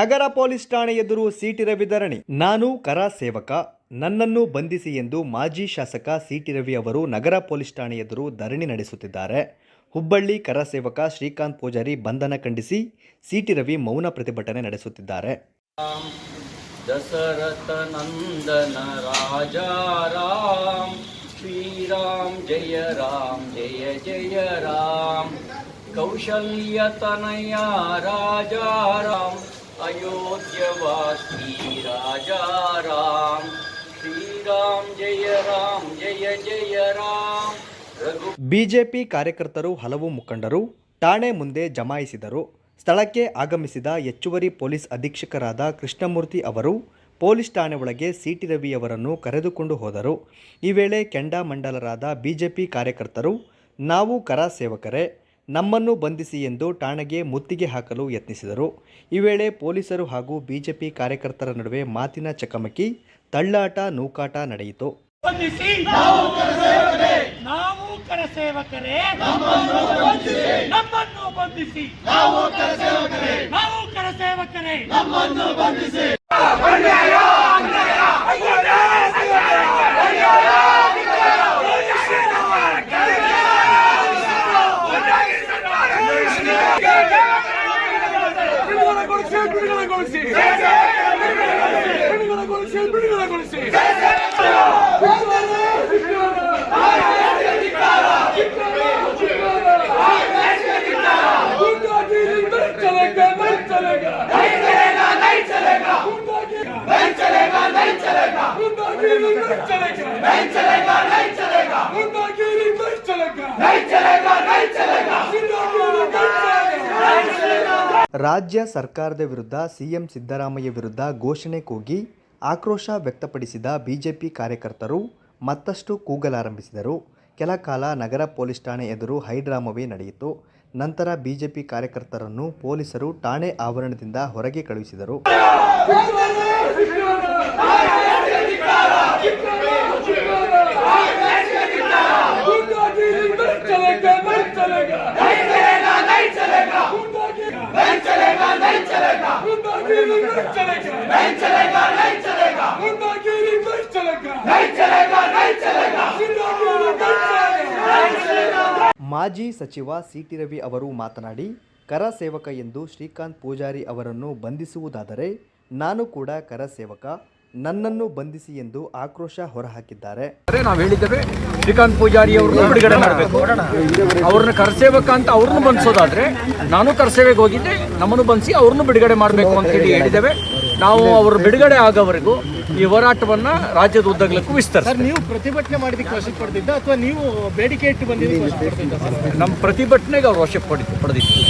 ನಗರ police ಠಾಣೆ ಎದುರು city Ravi ಧರಣಿ ನಾನು ಕರ ಸೇವಕ, ನನ್ನನ್ನು ಬಂಧಿಸಿ ಎಂದು ಮಾಜಿ ಶಾಸಕ ಸಿಟಿ ರವಿ ಅವರು ನಗರ ಪೊಲೀಸ್ ಠಾಣೆ ಎದುರು ಧರಣಿ ನಡೆಸುತ್ತಿದ್ದಾರೆ. ಹುಬ್ಬಳ್ಳಿ ಕರ ಸೇವಕ ಶ್ರೀಕಾಂತ್ ಪೂಜಾರಿ ಬಂಧನ ಖಂಡಿಸಿ ಸಿಟಿ ರವಿ ಮೌನ ಪ್ರತಿಭಟನೆ ನಡೆಸುತ್ತಿದ್ದಾರೆ. ದಶರಥ ನಂದನ ರಾಜ ರಾಮ್, ಶ್ರೀರಾಮ್ ಜಯ ರಾಮ್, ಜಯ ಜಯ ರಾಮ್, ಕೌಶಲ್ಯ ತನಯ ರಾಜ ರಾಮ್ ರಾಜ ರಾಮ್ ಶ್ರೀರಾಮ್ जय ಬಿಜೆಪಿ ಕಾರ್ಯಕರ್ತರು ಹಲವು ಮುಖಂಡರು ಠಾಣೆ ಮುಂದೆ ಜಮಾಯಿಸಿದರು. ಸ್ಥಳಕ್ಕೆ ಆಗಮಿಸಿದ ಹೆಚ್ಚುವರಿ ಪೊಲೀಸ್ ಅಧೀಕ್ಷಕರಾದ ಕೃಷ್ಣಮೂರ್ತಿ ಅವರು ಪೊಲೀಸ್ ಠಾಣೆ ಒಳಗೆ ಸಿಟಿ ರವಿ ಅವರನ್ನು ಕರೆದುಕೊಂಡು ಹೋದರು. ಈ ವೇಳೆ ಕೆಂಡಾಮಂಡಲರಾದ ಬಿಜೆಪಿ ಕಾರ್ಯಕರ್ತರು, ನಾವು ಕರ ಸೇವಕರೇ ನಮ್ಮನ್ನು ಬಂಧಿಸಿ ಎಂದು ಠಾಣೆಗೆ ಮುತ್ತಿಗೆ ಹಾಕಲು ಯತ್ನಿಸಿದರು. ಈ ವೇಳೆ ಪೊಲೀಸರು ಹಾಗೂ ಬಿಜೆಪಿ ಕಾರ್ಯಕರ್ತರ ನಡುವೆ ಮಾತಿನ ಚಕಮಕಿ, ತಳ್ಳಾಟ, ನೂಕಾಟ ನಡೆಯಿತು. ನಾವು కొలిసి బిడ్డల కొలిసి బిడ్డల కొలిసి नहीं चलेगा नहीं चलेगा नहीं चलेगा नहीं चलेगा ರಾಜ್ಯ ಸರ್ಕಾರದ ವಿರುದ್ಧ ಸಿಎಂ ಸಿದ್ದರಾಮಯ್ಯ ವಿರುದ್ಧ ಘೋಷಣೆ ಕೂಗಿ ಆಕ್ರೋಶ ವ್ಯಕ್ತಪಡಿಸಿದ ಬಿಜೆಪಿ ಕಾರ್ಯಕರ್ತರು ಮತ್ತಷ್ಟು ಕೂಗಲಾರಂಭಿಸಿದರು. ಕೆಲ ಕಾಲ ನಗರ ಪೊಲೀಸ್ ಠಾಣೆ ಎದುರು ಹೈಡ್ರಾಮವೇ ನಡೆಯಿತು. ನಂತರ ಬಿಜೆಪಿ ಕಾರ್ಯಕರ್ತರನ್ನು ಪೊಲೀಸರು ಠಾಣೆ ಆವರಣದಿಂದ ಹೊರಗೆ ಕಳುಹಿಸಿದರು. ಮಾಜಿ ಸಚಿವ ಸಿಟಿ ರವಿ ಅವರು ಮಾತನಾಡಿ ಕರ ಸೇವಕ ಎಂದು ಶ್ರೀಕಾಂತ್ ಪೂಜಾರಿ ಅವರನ್ನು ಬಂಧಿಸುವುದಾದರೆ ನಾನು ಕೂಡ ಕರ ಸೇವಕ ನನ್ನನ್ನು ಬಂಧಿಸಿ ಎಂದು ಆಕ್ರೋಶ ಹೊರಹಾಕಿದ್ದಾರೆ. ನಾವು ಹೇಳಿದ್ದೇವೆ ಶ್ರೀಕಾಂತ್ ಪೂಜಾರಿ ಅವರನ್ನು ಬಿಡುಗಡೆ ಮಾಡಬೇಕು. ಅವ್ರನ್ನ ಕರ್ಸೇವಕ ಅಂತ ಅವ್ರನ್ನ ಬಂಧಿಸೋದಾದ್ರೆ ನಾನು ಕರ್ಸೇವೆಗೆ ಹೋಗಿದ್ದೆ ನಮ್ಮನ್ನು ಬಂಧಿಸಿ ಅವ್ರನ್ನು ಬಿಡುಗಡೆ ಮಾಡಬೇಕು ಅಂತ ಹೇಳಿ ಹೇಳಿದ್ದೇವೆ. ನಾವು ಅವರು ಬಿಡುಗಡೆ ಆಗೋವರೆಗೂ ಈ ಹೋರಾಟವನ್ನ ರಾಜ್ಯದ ಉದ್ದಗಲಕ್ಕೂ ವಿಸ್ತರಿಸ್ತಾರೆ ನೀವು ಪ್ರತಿಭಟನೆ ಮಾಡಿದಕ್ಕೆ ವಶ ಪಡೆದಿದ್ದ ಅಥವಾ ನೀವು ಬೇಡಿಕೆ ಇಟ್ಟು ಬಂದಿದ್ದಕ್ಕೆ ನಮ್ಮ ಪ್ರತಿಭಟನೆಗೆ ಅವ್ರು ವಶಕ್ಕೆ ಪಡೆದಿದ್ದು ಪಡೆದಿತ್ತು.